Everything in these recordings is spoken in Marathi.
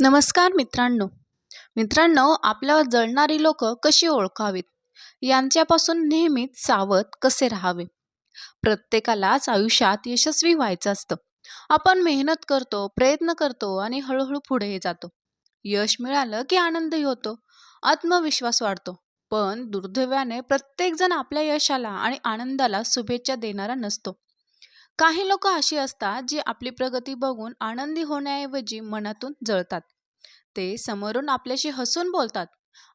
नमस्कार मित्रांनो. मित्रांनो आपल्यावर जळणारी लोक कशी ओळखावीत? यांच्यापासून नेहमीच सावध कसे राहावे? प्रत्येकालाच आयुष्यात यशस्वी व्हायचं असतं. आपण मेहनत करतो प्रयत्न करतो आणि हळूहळू पुढे जातो. यश मिळालं की आनंदही होतो आत्मविश्वास वाढतो. पण दुर्दैवाने प्रत्येकजण आपल्या यशाला आणि आनंदाला शुभेच्छा देणारा नसतो. काही लोक अशी असतात जी आपली प्रगती बघून आनंदी होण्याऐवजी मनातून जळतात. ते समोरून आपल्याशी हसून बोलतात.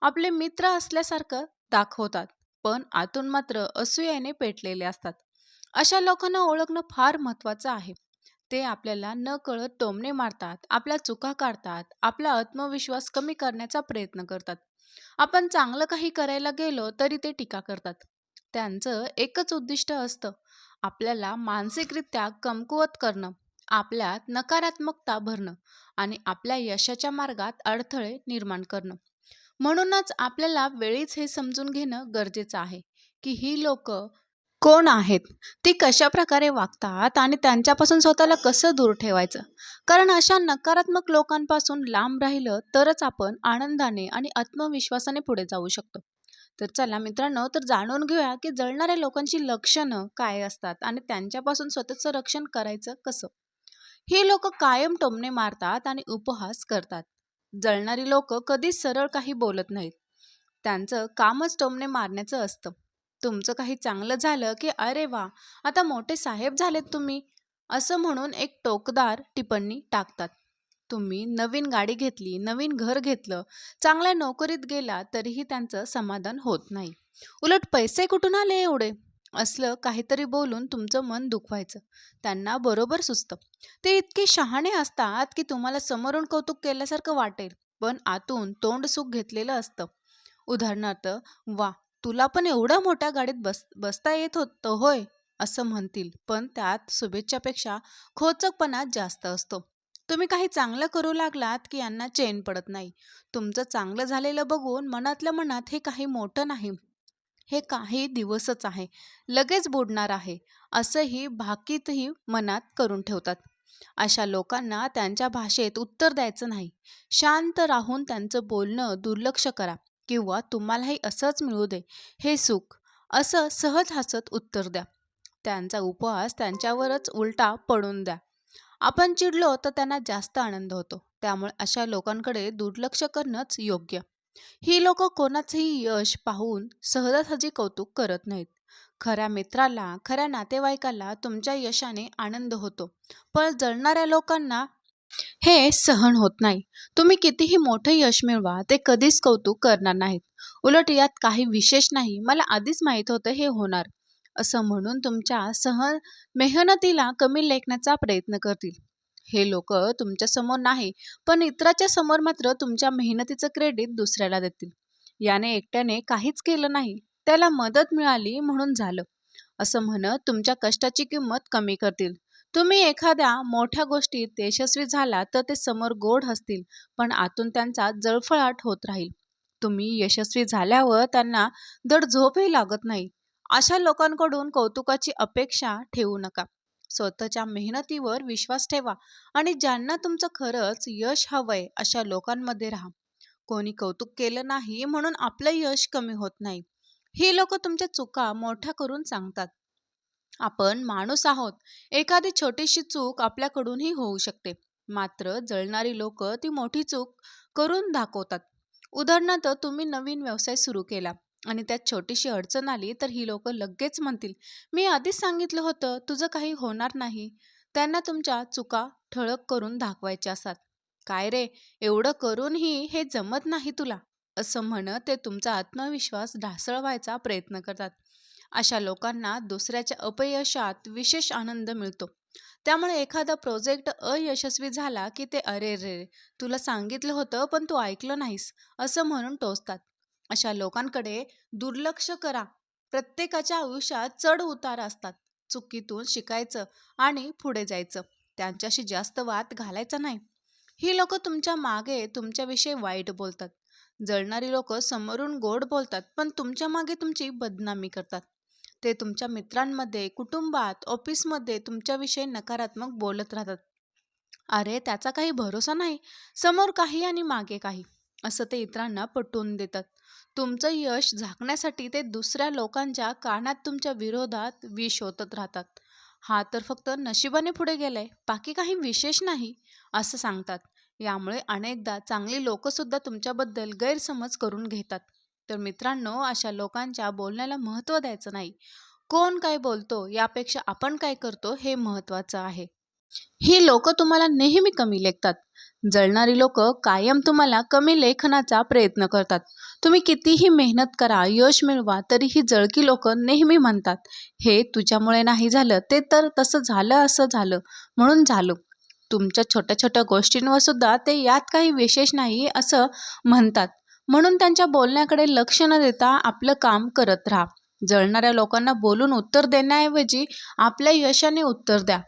आपले मित्र असल्यासारखं दाखवतात पण आतून मात्र असूयाने पेटलेले असतात. अशा लोकांना ओळखणं फार महत्त्वाचं आहे. ते आपल्याला न कळत टोमणे मारतात आपल्या चुका काढतात आपला आत्मविश्वास कमी करण्याचा प्रयत्न करतात. आपण चांगलं काही करायला गेलो तरी ते टीका करतात. त्यांचं एकच उद्दिष्ट असतं आपल्याला मानसिकरित्या कमकुवत करणं आपल्यात नकारात्मकता भरणं आणि आपल्या यशाच्या मार्गात अडथळे निर्माण करणं. म्हणूनच आपल्याला वेळीच हे समजून घेणं गरजेचं आहे की ही लोक कोण आहेत ती कशा प्रकारे वागतात आणि त्यांच्यापासून स्वतःला कसं दूर ठेवायचं? कारण अशा नकारात्मक लोकांपासून लांब राहिलं तरच आपण आनंदाने आणि आत्मविश्वासाने पुढे जाऊ शकतो. तर चला मित्रांनो तर जाणून घेऊया की जळणाऱ्या लोकांची लक्षणं काय असतात आणि त्यांच्यापासून स्वतःचं रक्षण करायचं कसं? हे लोक कायम टोमणे मारतात आणि उपहास करतात. जळणारी लोक कधीच सरळ काही बोलत नाहीत. त्यांचं कामच टोमणे मारण्याचं असतं. तुमचं काही चांगलं झालं की अरे वा आता मोठे साहेब झालेत तुम्ही असं म्हणून एक टोकदार टिप्पणी टाकतात. तुम्ही नवीन गाडी घेतली नवीन घर घेतलं चांगल्या नोकरीत गेला तरीही त्यांचं समाधान होत नाही. उलट पैसे कुठून आले एवढे? असलं काहीतरी बोलून तुमचं मन दुखवायचं. त्यांना बरोबर सुचतं. ते इतके शहाणे असतात की तुम्हाला समोरून कौतुक केल्यासारखं वाटेल पण आतून तोंड सुख घेतलेलं असतं. उदाहरणार्थ वा तुला पण एवढ्या मोठ्या गाडीत बस बसता येत होतं होय असं म्हणतील पण त्यात शुभेच्छापेक्षा खोचकपणा जास्त असतो. तुम्ही काही चांगलं करू लागलात की यांना चेन पडत नाही. तुमचं चांगलं झालेलं बघून मनातल्या मनात हे काही मोठं नाही. हे काही दिवसच आहे. लगेच बुडणार आहे. असंही भाकीतही मनात करून ठेवतात. अशा लोकांना त्यांच्या भाषेत उत्तर द्यायचं नाही. शांत राहून त्यांचं बोलणं दुर्लक्ष करा किंवा तुम्हालाही असंच मिळू दे. हे सुख. असं सहज हसत उत्तर द्या. त्यांचा उपवास त्यांच्यावरच उलटा पडून द्या. आपण चिडलो तर त्यांना जास्त आनंद होतो. त्यामुळे अशा लोकांकडे दुर्लक्ष करणंच योग्य. ही लोक कोणाचंही यश पाहून सहजासहजी कौतुक करत नाहीत. खऱ्या मित्राला खऱ्या नातेवाईकाला तुमच्या यशाने आनंद होतो. पण जळणाऱ्या लोकांना हे सहन होत नाही. तुम्ही कितीही मोठे यश मिळवा ते कधीच कौतुक करणार नाहीत. उलट यात काही विशेष नाही. मला आधीच माहीत होतं हे होणार. असं म्हणून तुमच्या सह मेहनतीला कमी लेखण्याचा प्रयत्न करतील. हे लोक तुमच्यासमोर नाही पण इतराच्या समोर मात्र तुमच्या मेहनतीचं क्रेडिट दुसऱ्याला देतील. याने एकट्याने काहीच केलं नाही त्याला मदत मिळाली म्हणून झालं. असं म्हणत तुमच्या कष्टाची किंमत कमी करतील. तुम्ही एखाद्या मोठ्या गोष्टीत यशस्वी झाला तर ते समोर गोड हसतील पण आतून त्यांचा जळफळाट होत राहील. तुम्ही यशस्वी झाल्यावर त्यांना दड झोपही लागत नाही. अशा लोकांकडून कौतुकाची अपेक्षा ठेवू नका. स्वतःच्या मेहनतीवर विश्वास ठेवा आणि ज्यांना तुमचं खरंच यश हवंय अशा लोकांमध्ये राहा. कोणी कौतुक केलं नाही म्हणून आपलं यश कमी होत नाही. ही लोक तुमच्या चुका मोठ्या करून सांगतात. आपण माणूस आहोत. एखादी छोटीशी चूक आपल्याकडूनही होऊ शकते. मात्र जळणारी लोक ती मोठी चूक करून दाखवतात. उदाहरणार्थ तुम्ही नवीन व्यवसाय सुरू केला. आणि त्यात छोटीशी अडचण आली तर ही लोक लगेच म्हणतील मी आधीच सांगितलं होतं तुझं काही होणार नाही. त्यांना तुमच्या चुका ठळक करून दाखवायच्या असतात. काय रे एवढं करूनही हे जमत नाही तुला? असं म्हणत ते तुमचा आत्मविश्वास ढासळवायचा प्रयत्न करतात. अशा लोकांना दुसऱ्याच्या अपयशात विशेष आनंद मिळतो. त्यामुळे एखादा प्रोजेक्ट अयशस्वी झाला की ते अरे रे तुला सांगितलं होतं पण तू ऐकलं नाहीस असं म्हणून टोचतात. अशा लोकांकडे दुर्लक्ष करा. प्रत्येकाच्या आयुष्यात चढ उतार असतात. चुकीतून शिकायचं आणि पुढे जायचं. त्यांच्याशी जास्त वाद घालायचा नाही. ही लोक तुमच्या मागे तुमच्याविषयी वाईट बोलतात. जळणारी लोक समोरून गोड बोलतात पण तुमच्या मागे तुमची बदनामी करतात. ते तुमच्या मित्रांमध्ये कुटुंबात ऑफिसमध्ये तुमच्याविषयी नकारात्मक बोलत राहतात. अरे त्याचा काही भरोसा नाही. समोर काही आणि मागे काही. असं ते इतरांना पटवून देतात. तुमचं यश झाकण्यासाठी ते दुसऱ्या लोकांच्या कानात तुमच्या विरोधात विष ओतत राहतात. हा तर फक्त नशिबाने पुढे गेलाय बाकी काही विशेष नाही असं सांगतात. यामुळे अनेकदा चांगली लोकंसुद्धा तुमच्याबद्दल गैरसमज करून घेतात. तर मित्रांनो अशा लोकांच्या बोलण्याला महत्त्व द्यायचं नाही. कोण काय बोलतो यापेक्षा आपण काय करतो हे महत्त्वाचं आहे. ही लोक तुम्हाला नेहमी कमी लेखतात. जळणारी लोक कायम तुम्हाला कमी लेखनाचा प्रयत्न करतात. तुम्ही कितीही मेहनत करा यश मिळवा तरी ही जळकी लोक नेहमी म्हणतात हे तुझ्यामुळे नाही झालं ते तर तसं झालं असं झालं म्हणून झालं. तुमच्या छोट्या छोट्या गोष्टींवर सुद्धा ते यात काही विशेष नाही असं म्हणतात. म्हणून त्यांच्या बोलण्याकडे लक्ष न देता आपलं काम करत राहा. जळणाऱ्या लोकांना बोलून उत्तर देण्याऐवजी आपल्या यशाने उत्तर द्या.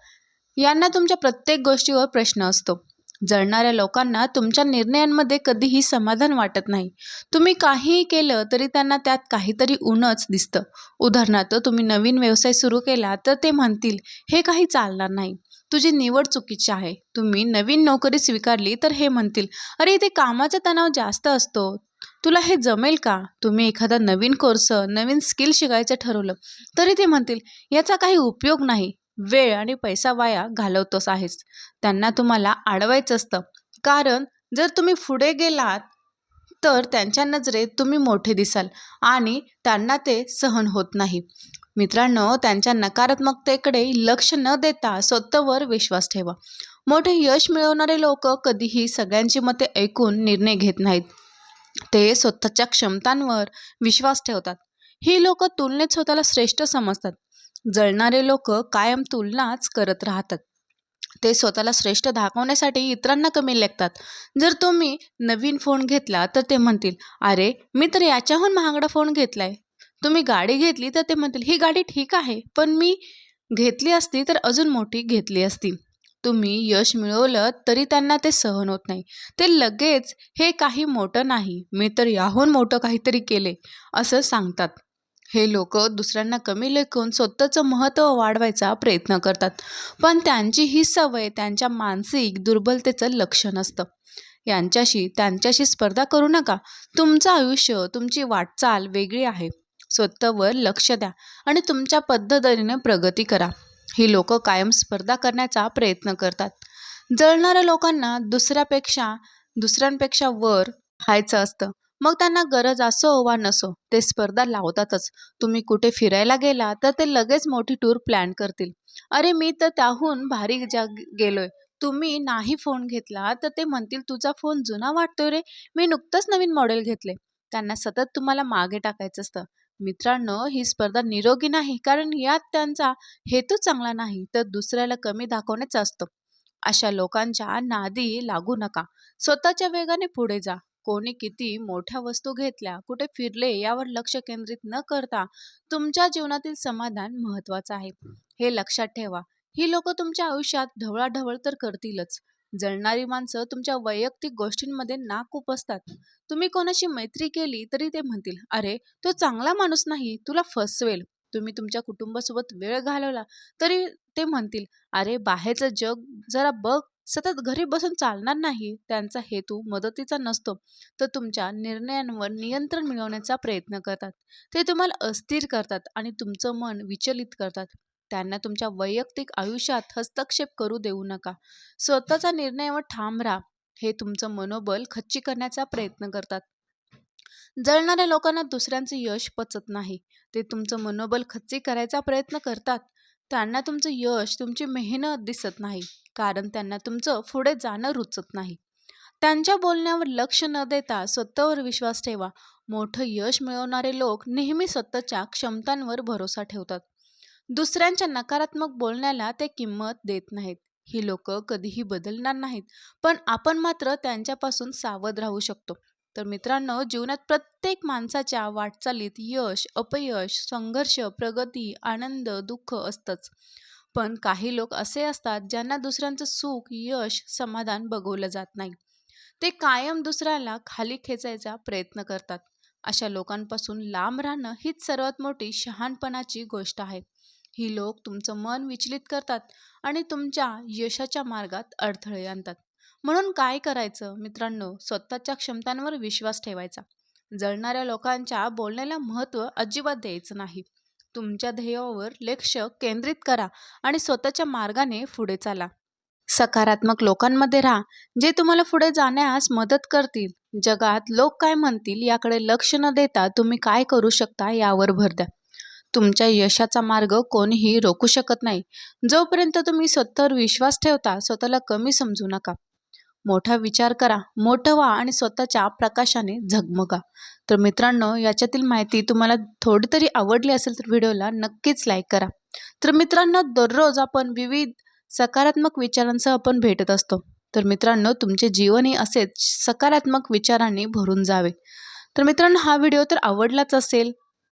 यांना तुमच्या प्रत्येक गोष्टीवर प्रश्न असतो. जळणाऱ्या लोकांना तुमच्या निर्णयांमध्ये कधीही समाधान वाटत नाही. तुम्ही काहीही केलं तरी त्यांना त्यात काहीतरी उणच दिसतं. उदाहरणार्थ तुम्ही नवीन व्यवसाय सुरू केला तर ते म्हणतील हे काही चालणार नाही. तुझी निवड चुकीची आहे. तुम्ही नवीन नोकरी स्वीकारली तर हे म्हणतील अरे इथे कामाचा तणाव जास्त असतो. तुला हे जमेल का? तुम्ही एखादा नवीन कोर्स नवीन स्किल शिकायचं ठरवलं तरी ते म्हणतील याचा काही उपयोग नाही. वेळ आणि पैसा वाया घालवतोस आहेस. त्यांना तुम्हाला अडवायचं असतं. कारण जर तुम्ही पुढे गेलात तर त्यांच्या नजरेत तुम्ही मोठे दिसाल आणि त्यांना ते सहन होत नाही. मित्रांनो त्यांच्या नकारात्मकतेकडे लक्ष न देता स्वतःवर विश्वास ठेवा. मोठे यश मिळवणारे लोक कधीही सगळ्यांची मते ऐकून निर्णय घेत नाहीत. ते स्वतःच्या क्षमतांवर विश्वास ठेवतात. ही लोक तुलनेत स्वतःला श्रेष्ठ समजतात. जळणारे लोक कायम तुलनाच करत राहतात. ते स्वतःला श्रेष्ठ दाखवण्यासाठी इतरांना कमी लेखतात. जर तुम्ही नवीन फोन घेतला तर ते म्हणतील अरे मी तर याच्याहून महागडा फोन घेतला आहे तुम्ही गाडी घेतली तर ते म्हणतील ही गाडी ठीक आहे पण मी घेतली असती तर अजून मोठी घेतली असती. तुम्ही यश मिळवलं तरी त्यांना ते सहन होत नाही. ते लगेच हे काही मोठं नाही मी तर याहून मोठं काहीतरी केले असं सांगतात. हे लोक दुसऱ्यांना कमी लेखून स्वतःचं महत्त्व वाढवायचा प्रयत्न करतात. पण त्यांची ही सवय त्यांच्या मानसिक दुर्बलतेचं लक्षण असतं. यांच्याशी त्यांच्याशी स्पर्धा करू नका. तुमचं आयुष्य तुमची वाटचाल वेगळी आहे. स्वतःवर लक्ष द्या आणि तुमच्या पद्धतीने प्रगती करा. ही लोक कायम स्पर्धा करण्याचा प्रयत्न करतात. जळणाऱ्या लोकांना दुसऱ्यापेक्षा दुसऱ्यांपेक्षा वर व्हायचं असतं. मग त्यांना गरज असो वा नसो ते स्पर्धा लावतातच. तुम्ही कुठे फिरायला गेला तर ते लगेच मोठी टूर प्लॅन करतील. अरे मी तर त्याहून भारी जा गेलोय. तुम्ही नाही फोन घेतला तर ते म्हणतील तुझा फोन जुना वाटतोय रे. मी नुकतंच नवीन मॉडेल घेतले त्यांना सतत तुम्हाला मागे टाकायचं असतं. मित्रांनो ही स्पर्धा निरोगी नाही कारण यात त्यांचा हेतू चांगला नाही तर दुसऱ्याला कमी दाखवण्याचा असतो. अशा लोकांच्या नादी लागू नका. स्वतःच्या वेगाने पुढे जा. कोणी किती मोठ्या वस्तू घेतल्या कुठे फिरले यावर लक्ष केंद्रित न करता तुमच्या जीवनातील समाधान महत्वाचं आहे. हे. लक्षात ठेवा ही लोक तुमच्या आयुष्यात ढवळाढवळ तर करतीलच. जळणारी माणसं तुमच्या वैयक्तिक गोष्टींमध्ये नाक असतात तुम्ही कोणाशी मैत्री केली तरी ते म्हणतील अरे तो चांगला माणूस नाही तुला फसवेल. तुम्ही तुमच्या कुटुंबासोबत वेळ घालवला तरी ते म्हणतील अरे बाहेरचं जग जरा बघ सतत घरी बसून चालणार नाही त्यांचा हेतू मदतीचा नसतो. तर तुमच्या निर्णयांवर नियंत्रण मिळवण्याचा प्रयत्न करतात. ते तुम्हाला अस्थिर करतात आणि तुमचं मन विचलित करतात. त्यांना तुमच्या वैयक्तिक आयुष्यात हस्तक्षेप करू देऊ नका. स्वतःचा निर्णयावर ठाम राहा. हे तुमचं मनोबल खच्ची करण्याचा प्रयत्न करतात. जळणाऱ्या लोकांना दुसऱ्यांचं यश पचत नाही. ते तुमचं मनोबल खच्ची करायचा प्रयत्न करतात. त्यांना तुमचं यश तुमची मेहनत दिसत नाही. कारण त्यांना तुमचं पुढे जाणं रुचत नाही. त्यांच्या बोलण्यावर लक्ष न देता स्वतःवर विश्वास ठेवा. मोठं यश मिळवणारे लोक नेहमी स्वतःच्या क्षमतांवर भरोसा ठेवतात. दुसऱ्यांच्या नकारात्मक बोलण्याला ते किंमत देत नाहीत. ही लोक कधीही बदलणार नाहीत पण आपण मात्र त्यांच्यापासून सावध राहू शकतो. तर मित्रांनो जीवनात प्रत्येक माणसाच्या वाटचालीत यश अपयश संघर्ष प्रगती आनंद दुःख असतंच. पण काही लोक असे असतात ज्यांना दुसऱ्यांचं सुख यश समाधान बघवलं जात नाही. ते कायम दुसऱ्याला खाली खेचायचा प्रयत्न करतात. अशा लोकांपासून लांब राहणं हीच सर्वात मोठी शहाणपणाची गोष्ट आहे. ही लोक तुमचं मन विचलित करतात आणि तुमच्या यशाच्या मार्गात अडथळे आणतात. म्हणून काय करायचं? मित्रांनो स्वतःच्या क्षमतांवर विश्वास ठेवायचा. जळणाऱ्या लोकांच्या बोलण्याला महत्त्व अजिबात द्यायचं नाही. तुमच्या ध्येयावर लक्ष केंद्रित करा आणि स्वतःच्या मार्गाने पुढे चाला. सकारात्मक लोकांमध्ये राहा जे तुम्हाला पुढे जाण्यास मदत करतील. जगात लोक काय म्हणतील याकडे लक्ष न देता तुम्ही काय करू शकता यावर भर द्या. तुमच्या यशाचा मार्ग कोणीही रोखू शकत नाही. जोपर्यंत तुम्ही स्वतःवर विश्वास ठेवता स्वतःला कमी समजू नका. मोठा विचार करा. मोठं व्हा आणि स्वतःच्या प्रकाशाने झगमगा. तर मित्रांनो याच्यातील माहिती तुम्हाला थोडी तरी आवडली असेल तर व्हिडिओला नक्कीच लाईक करा. तर मित्रांनो दररोज आपण विविध सकारात्मक विचारांसह आपण भेटत असतो. तर मित्रांनो तुमचे जीवनही असेच सकारात्मक विचारांनी भरून जावे. तर मित्रांनो हा व्हिडिओ तर आवडलाच असेल